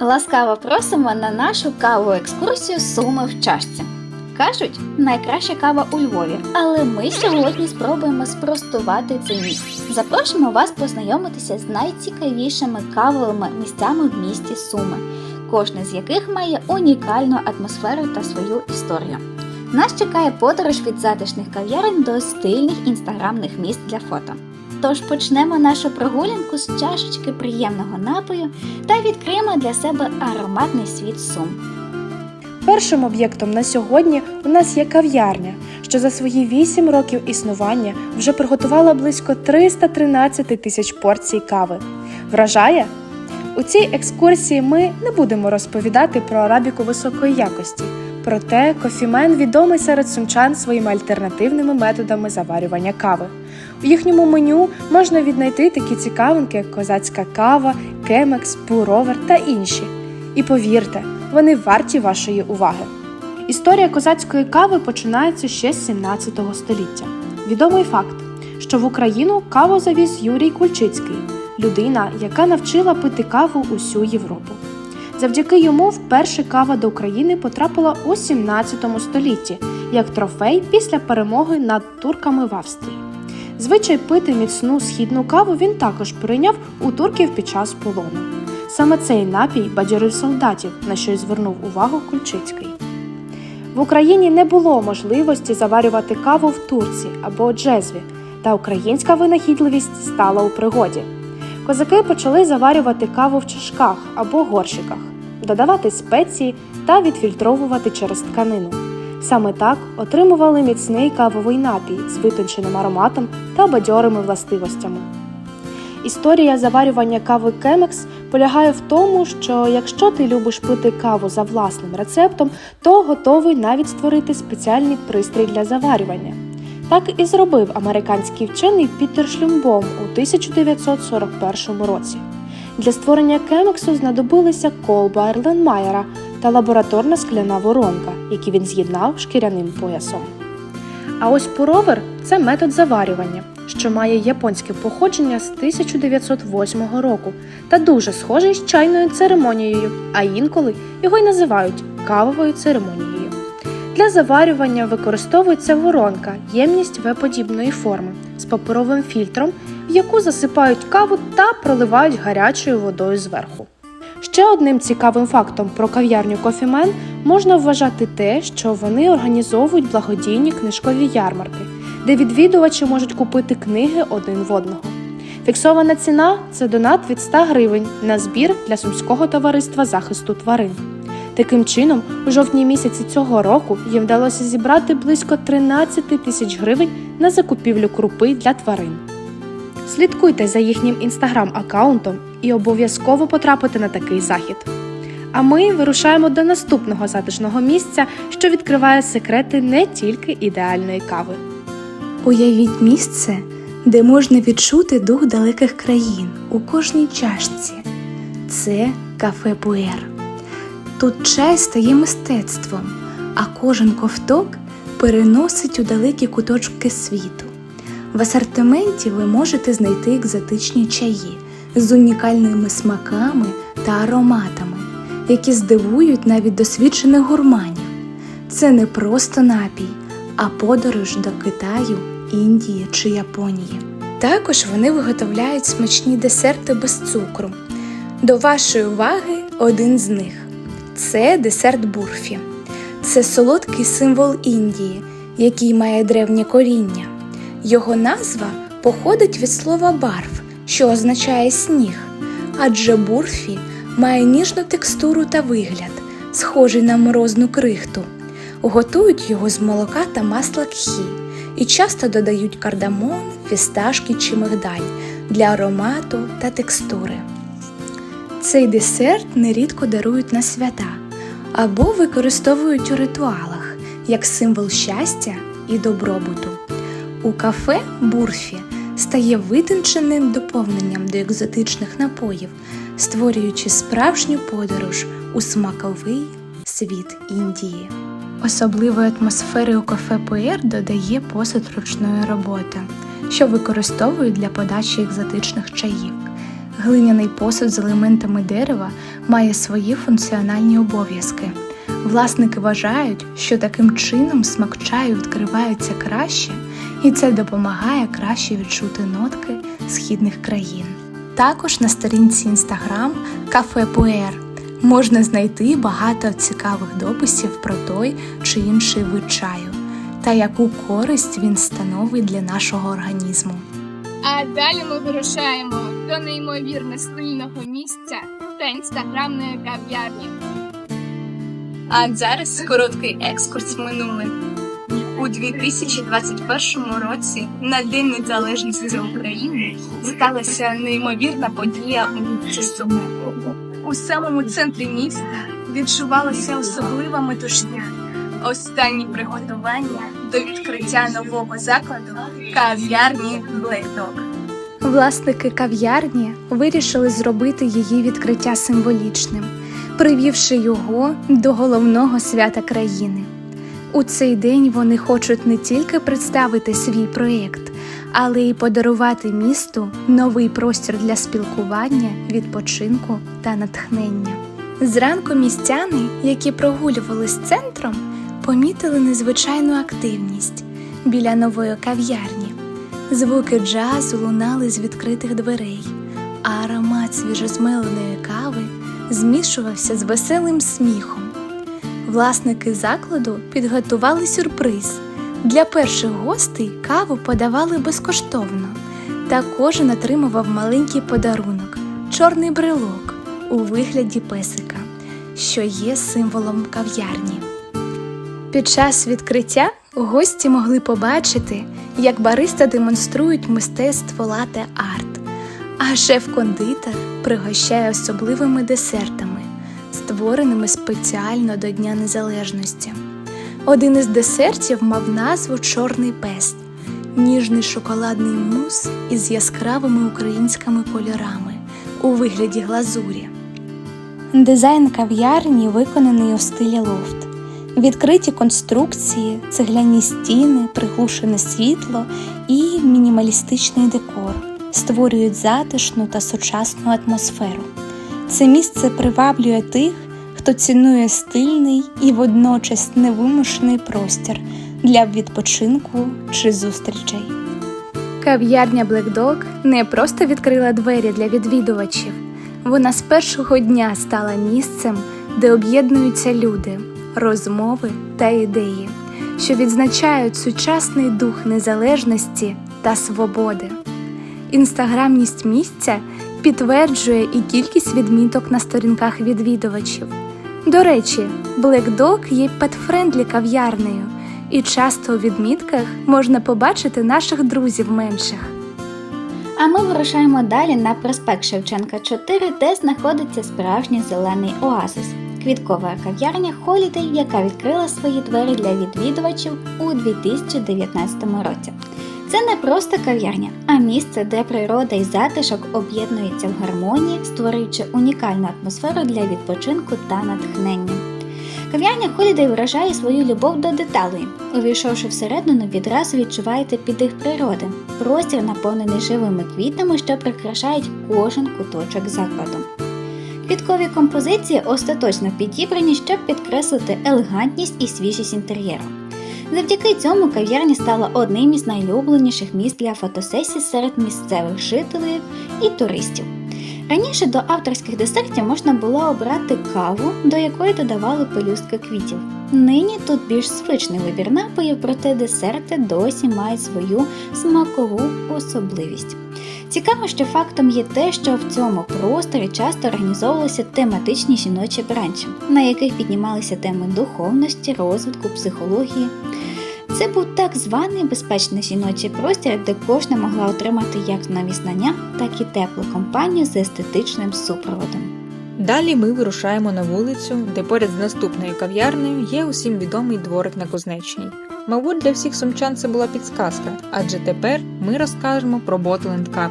Ласкаво просимо на нашу каву екскурсію Суми в чашці. Кажуть, найкраща кава у Львові, але ми сьогодні спробуємо спростувати цей міф. Запрошуємо вас познайомитися з найцікавішими кавовими місцями в місті Суми, кожне з яких має унікальну атмосферу та свою історію. Нас чекає подорож від затишних кав'ярень до стильних інстаграмних місць для фото. Тож почнемо нашу прогулянку з чашечки приємного напою та відкриємо для себе ароматний світ сум. Першим об'єктом на сьогодні у нас є кав'ярня, що за свої 8 років існування вже приготувала близько 313 тисяч порцій кави. Вражає? У цій екскурсії ми не будемо розповідати про арабіку високої якості. Проте кофімен відомий серед сумчан своїми альтернативними методами заварювання кави. У їхньому меню можна віднайти такі цікавинки, як козацька кава, кемекс, пуровер та інші. І повірте, вони варті вашої уваги. Історія козацької кави починається ще з 17 століття. Відомий факт, що в Україну каву завіз Юрій Кульчицький, людина, яка навчила пити каву усю Європу. Завдяки йому вперше кава до України потрапила у 17 столітті як трофей після перемоги над турками в Австрії. Звичай пити міцну східну каву він також прийняв у турків під час полону. Саме цей напій бадьорив солдатів, на що й звернув увагу Кульчицький. В Україні не було можливості заварювати каву в турці або джезві, та українська винахідливість стала у пригоді. Козаки почали заварювати каву в чашках або горщиках, додавати спеції та відфільтровувати через тканину. Саме так отримували міцний кавовий напій з витонченим ароматом та бадьорими властивостями. Історія заварювання кави Кемекс полягає в тому, що якщо ти любиш пити каву за власним рецептом, то готовий навіть створити спеціальний пристрій для заварювання. Так і зробив американський вчений Пітер Шлюмбом у 1941 році. Для створення кемексу знадобилися колба Ерленмайера та лабораторна скляна воронка, які він з'єднав шкіряним поясом. А ось пуровер це метод заварювання, що має японське походження з 1908 року та дуже схожий з чайною церемонією, а інколи його й називають кавовою церемонією. Для заварювання використовується воронка, ємність В-подібної форми з паперовим фільтром, в яку засипають каву та проливають гарячою водою зверху. Ще одним цікавим фактом про кав'ярню Кофімен можна вважати те, що вони організовують благодійні книжкові ярмарки, де відвідувачі можуть купити книги один в одного. Фіксована ціна це донат від 100 гривень на збір для Сумського товариства захисту тварин. Таким чином, у жовтні місяці цього року їм вдалося зібрати близько 13 тисяч гривень на закупівлю крупи для тварин. Слідкуйте за їхнім інстаграм-аккаунтом і обов'язково потрапите на такий захід. А ми вирушаємо до наступного затишного місця, що відкриває секрети не тільки ідеальної кави. Уявіть місце, де можна відчути дух далеких країн у кожній чашці. Це кафе Пуер. Тут чай стає мистецтвом, а кожен ковток переносить у далекі куточки світу. В асортименті ви можете знайти екзотичні чаї з унікальними смаками та ароматами, які здивують навіть досвідчених гурманів. Це не просто напій, а подорож до Китаю, Індії чи Японії. Також вони виготовляють смачні десерти без цукру. До вашої уваги один з них це десерт бурфі. Це солодкий символ Індії, який має древнє коріння. Його назва походить від слова барф, що означає сніг, адже бурфі має ніжну текстуру та вигляд, схожий на морозну крихту. Готують його з молока та масла кхі і часто додають кардамон, фісташки чи мигдаль для аромату та текстури. Цей десерт нерідко дарують на свята або використовують у ритуалах як символ щастя і добробуту. У кафе бурфі стає витонченим доповненням до екзотичних напоїв, створюючи справжню подорож у смаковий світ Індії. Особливої атмосфери у кафе Пуер додає посуд ручної роботи, що використовують для подачі екзотичних чаїв. Глиняний посуд з елементами дерева має свої функціональні обов'язки. Власники вважають, що таким чином смак чаю відкривається краще, і це допомагає краще відчути нотки східних країн. Також на сторінці Instagram Кафе Пуер можна знайти багато цікавих дописів про той чи інший вид чаю та яку користь він становить для нашого організму. А далі ми вирушаємо до неймовірно стильного місця та інстаграмної кав'ярні. А зараз короткий екскурс в минуле. У 2021 році на День Незалежності України сталася неймовірна подія у місті Суми. У самому центрі міста відчувалася особлива метушня. Останні приготування до відкриття нового закладу кав'ярні Black Власники кав'ярні вирішили зробити її відкриття символічним, привівши його до головного свята країни. У цей день вони хочуть не тільки представити свій проєкт, але й подарувати місту новий простір для спілкування, відпочинку та натхнення. Зранку містяни, які прогулювались центром, помітили незвичайну активність біля нової кав'ярні. Звуки джазу лунали з відкритих дверей, а аромат свіжозмеленої кави змішувався з веселим сміхом. Власники закладу підготували сюрприз. Для перших гостей каву подавали безкоштовно, та кожен отримував маленький подарунок чорний брелок у вигляді песика, що є символом кав'ярні. Під час відкриття гості могли побачити, як бариста демонструють мистецтво лате арт, а шеф-кондитер пригощає особливими десертами, створеними спеціально до Дня Незалежності. Один із десертів мав назву Чорний пес ніжний шоколадний мус із яскравими українськими кольорами у вигляді глазурі. Дизайн кав'ярні виконаний у стилі лофт. Відкриті конструкції, цегляні стіни, приглушене світло і мінімалістичний декор створюють затишну та сучасну атмосферу. Це місце приваблює тих, хто цінує стильний і водночас невимушений простір для відпочинку чи зустрічей. Кав'ярня Black Dog не просто відкрила двері для відвідувачів, вона з першого дня стала місцем, де об'єднуються люди, розмови та ідеї, що відзначають сучасний дух незалежності та свободи. Інстаграмність місця підтверджує і кількість відміток на сторінках відвідувачів. До речі, Black Dog є петфрендлі кав'ярнею, і часто у відмітках можна побачити наших друзів менших. А ми вирушаємо далі на проспект Шевченка 4, де знаходиться справжній зелений оазис. Квіткова кав'ярня Holiday, яка відкрила свої двері для відвідувачів у 2019 році. Це не просто кав'ярня, а місце, де природа і затишок об'єднуються в гармонії, створюючи унікальну атмосферу для відпочинку та натхнення. Кав'ярня Holiday виражає свою любов до деталей. Увійшовши всередину, відразу відчуваєте підих природи. Простір наповнений живими квітами, що прикрашають кожен куточок закладу. Квіткові композиції остаточно підібрані, щоб підкреслити елегантність і свіжість інтер'єру. Завдяки цьому кав'ярня стала одним із найулюбленіших місць для фотосесій серед місцевих жителів і туристів. Раніше до авторських десертів можна було обрати каву, до якої додавали пелюстки квітів. Нині тут більш звичний вибір напоїв, проте десерти досі мають свою смакову особливість. Цікаво, що фактом є те, що в цьому просторі часто організовувалися тематичні жіночі бранчі, на яких піднімалися теми духовності, розвитку, психології. Це був так званий безпечний жіночий простір, де кожна могла отримати як нові знання, так і теплу компанію з естетичним супроводом. Далі ми вирушаємо на вулицю, де поряд з наступною кав'ярнею є усім відомий дворик на Кузнечній. Мабуть, для всіх сумчан це була підсказка, адже тепер ми розкажемо про Bottle Cup,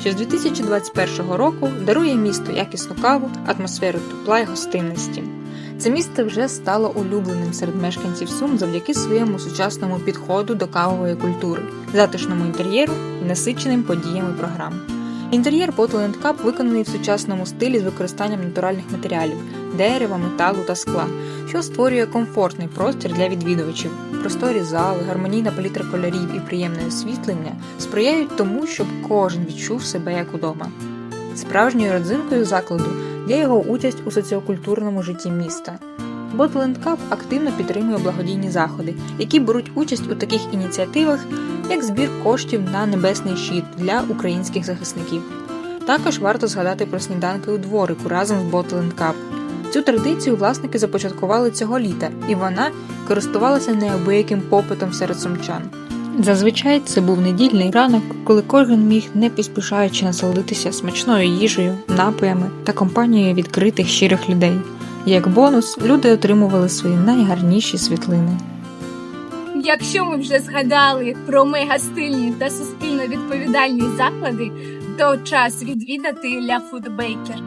що з 2021 року дарує місту якісну каву, атмосферу тепла й гостинності. Це місце вже стало улюбленим серед мешканців Сум завдяки своєму сучасному підходу до кавової культури, затишному інтер'єру і насиченим подіями програм. Інтер'єр Bottle Cup виконаний в сучасному стилі з використанням натуральних матеріалів дерева, металу та скла, що створює комфортний простір для відвідувачів. Просторі зали, гармонійна палітра кольорів і приємне освітлення сприяють тому, щоб кожен відчув себе як удома. Справжньою родзинкою закладу є його участь у соціокультурному житті міста. Bottle Cup активно підтримує благодійні заходи, які беруть участь у таких ініціативах, як збір коштів на небесний щит для українських захисників. Також варто згадати про сніданки у дворику разом з Bottle Cup. Цю традицію власники започаткували цього літа, і вона користувалася неабияким попитом серед сумчан. Зазвичай це був недільний ранок, коли кожен міг не поспішаючи насолодитися смачною їжею, напоями та компанією відкритих щирих людей. Як бонус, люди отримували свої найгарніші світлини. Якщо ми вже згадали про мегастильні та суспільно відповідальні заклади, то час відвідати Ля Фудбейкер.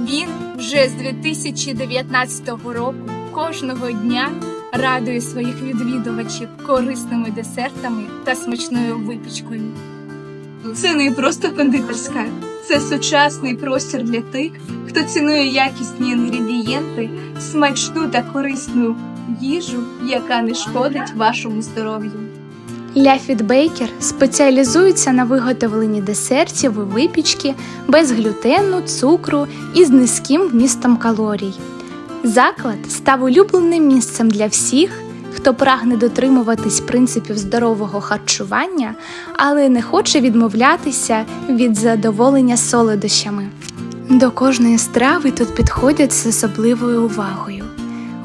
Він вже з 2019 року кожного дня радує своїх відвідувачів корисними десертами та смачною випічкою. Це не просто кондитерська, це сучасний простір для тих, хто цінує якісні інгредієнти, смачну та корисну їжу, яка не шкодить вашому здоров'ю. Ляфіт Бейкер спеціалізується на виготовленні десертів і випічки без глютену, цукру і з низьким вмістом калорій. Заклад став улюбленим місцем для всіх, хто прагне дотримуватись принципів здорового харчування, але не хоче відмовлятися від задоволення солодощами. До кожної страви тут підходять з особливою увагою.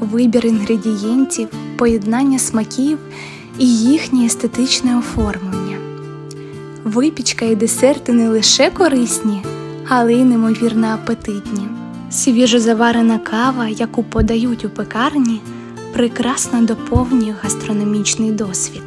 Вибір інгредієнтів, поєднання смаків і їхнє естетичне оформлення. Випічка і десерти не лише корисні, але й неймовірно апетитні. Свіжозаварена кава, яку подають у пекарні, прекрасно доповнює гастрономічний досвід.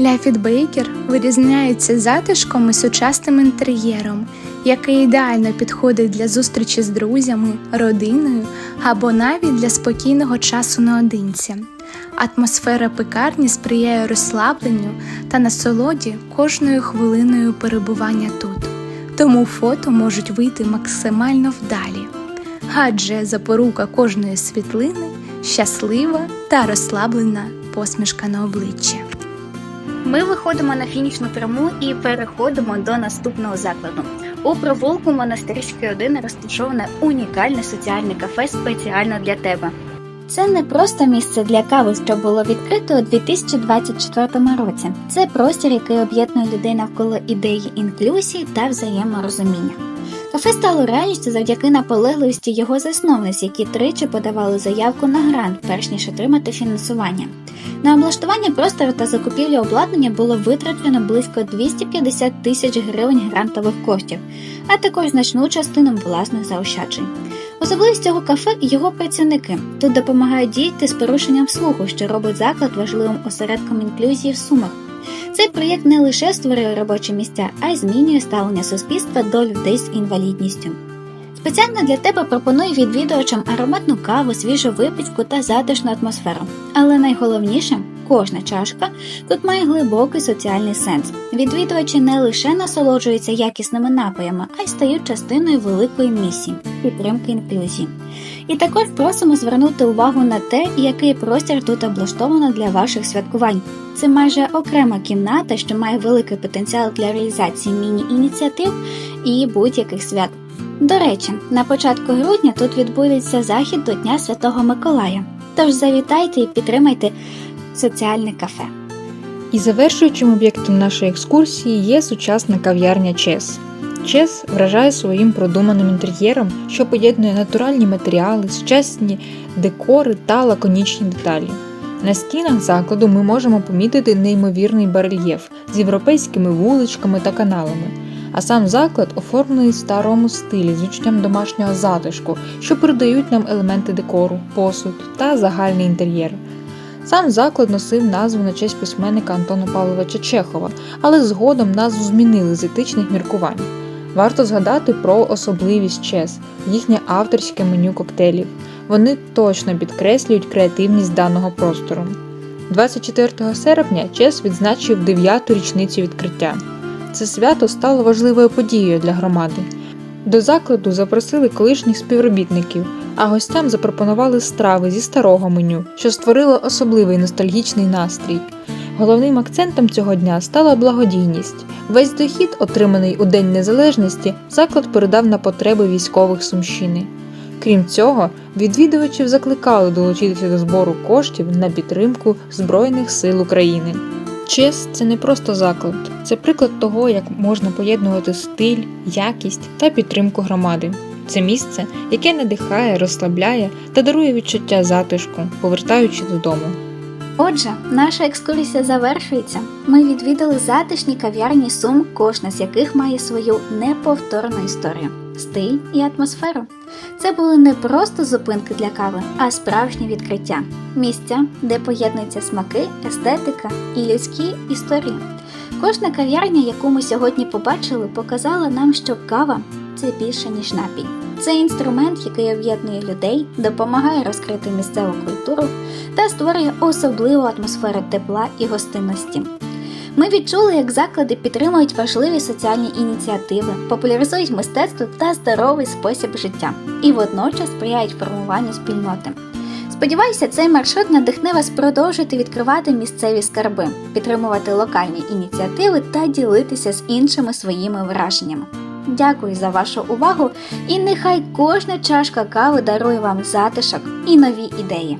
Ляфіт Бейкер вирізняється затишком і сучасним інтер'єром, який ідеально підходить для зустрічі з друзями, родиною або навіть для спокійного часу наодинці. Атмосфера пекарні сприяє розслабленню та насолоді кожною хвилиною перебування тут. Тому фото можуть вийти максимально вдалі. Адже запорука кожної світлини щаслива та розслаблена посмішка на обличчі. Ми виходимо на фінішну пряму і переходимо до наступного закладу. У провулку монастирської 1 розташоване унікальне соціальне кафе спеціально для тебе. Це не просто місце для кави, що було відкрито у 2024 році. Це простір, який об'єднує людей навколо ідеї інклюзії та взаєморозуміння. Кафе стало реальністю завдяки наполегливості його засновниць, які тричі подавали заявку на грант, перш ніж отримати фінансування. На облаштування простору та закупівлю обладнання було витрачено близько 250 тисяч гривень грантових коштів, а також значну частину власних заощаджень. Особливість цього кафе і його працівники. Тут допомагають діяти з порушенням слуху, що робить заклад важливим осередком інклюзії в сумах. Цей проєкт не лише створює робочі місця, а й змінює ставлення суспільства до людей з інвалідністю. Спеціально для тебе пропоную відвідувачам ароматну каву, свіжу випічку та затишну атмосферу. Але найголовніше, кожна чашка тут має глибокий соціальний сенс. Відвідувачі не лише насолоджуються якісними напоями, а й стають частиною великої місії підтримки інклюзії. І також просимо звернути увагу на те, який простір тут облаштовано для ваших святкувань. Це майже окрема кімната, що має великий потенціал для реалізації міні-ініціатив і будь-яких свят. До речі, на початку грудня тут відбудеться захід до Дня Святого Миколая. Тож завітайте і підтримайте соціальне кафе. І завершуючим об'єктом нашої екскурсії є сучасна кав'ярня Чес. Чес вражає своїм продуманим інтер'єром, що поєднує натуральні матеріали, сучасні декори та лаконічні деталі. На стінах закладу ми можемо помітити неймовірний барельєф з європейськими вуличками та каналами. А сам заклад оформлений в старому стилі з відчуттям домашнього затишку, що передають нам елементи декору, посуд та загальний інтер'єр. Сам заклад носив назву на честь письменника Антона Павловича Чехова, але згодом назву змінили з етичних міркувань. Варто згадати про особливість ЧЕС, їхнє авторське меню коктейлів. Вони точно підкреслюють креативність даного простору. 24 серпня ЧЕС відзначив 9-ту річницю відкриття. Це свято стало важливою подією для громади. До закладу запросили колишніх співробітників, а гостям запропонували страви зі старого меню, що створило особливий ностальгічний настрій. Головним акцентом цього дня стала благодійність. Весь дохід, отриманий у День Незалежності, заклад передав на потреби військових Сумщини. Крім цього, відвідувачів закликали долучитися до збору коштів на підтримку Збройних сил України. ЧЕС це не просто заклад, це приклад того, як можна поєднувати стиль, якість та підтримку громади. Це місце, яке надихає, розслабляє та дарує відчуття затишку, повертаючи додому. Отже, наша екскурсія завершується. Ми відвідали затишні кав'ярні Сум, кожна з яких має свою неповторну історію, стиль і атмосферу. Це були не просто зупинки для кави, а справжні відкриття. Місця, де поєднуються смаки, естетика і людські історії. Кожна кав'ярня, яку ми сьогодні побачили, показала нам, що кава це більше ніж напій. Це інструмент, який об'єднує людей, допомагає розкрити місцеву культуру та створює особливу атмосферу тепла і гостинності. Ми відчули, як заклади підтримують важливі соціальні ініціативи, популяризують мистецтво та здоровий спосіб життя і водночас сприяють формуванню спільноти. Сподіваюся, цей маршрут надихне вас продовжити відкривати місцеві скарби, підтримувати локальні ініціативи та ділитися з іншими своїми враженнями. Дякую за вашу увагу і нехай кожна чашка кави дарує вам затишок і нові ідеї.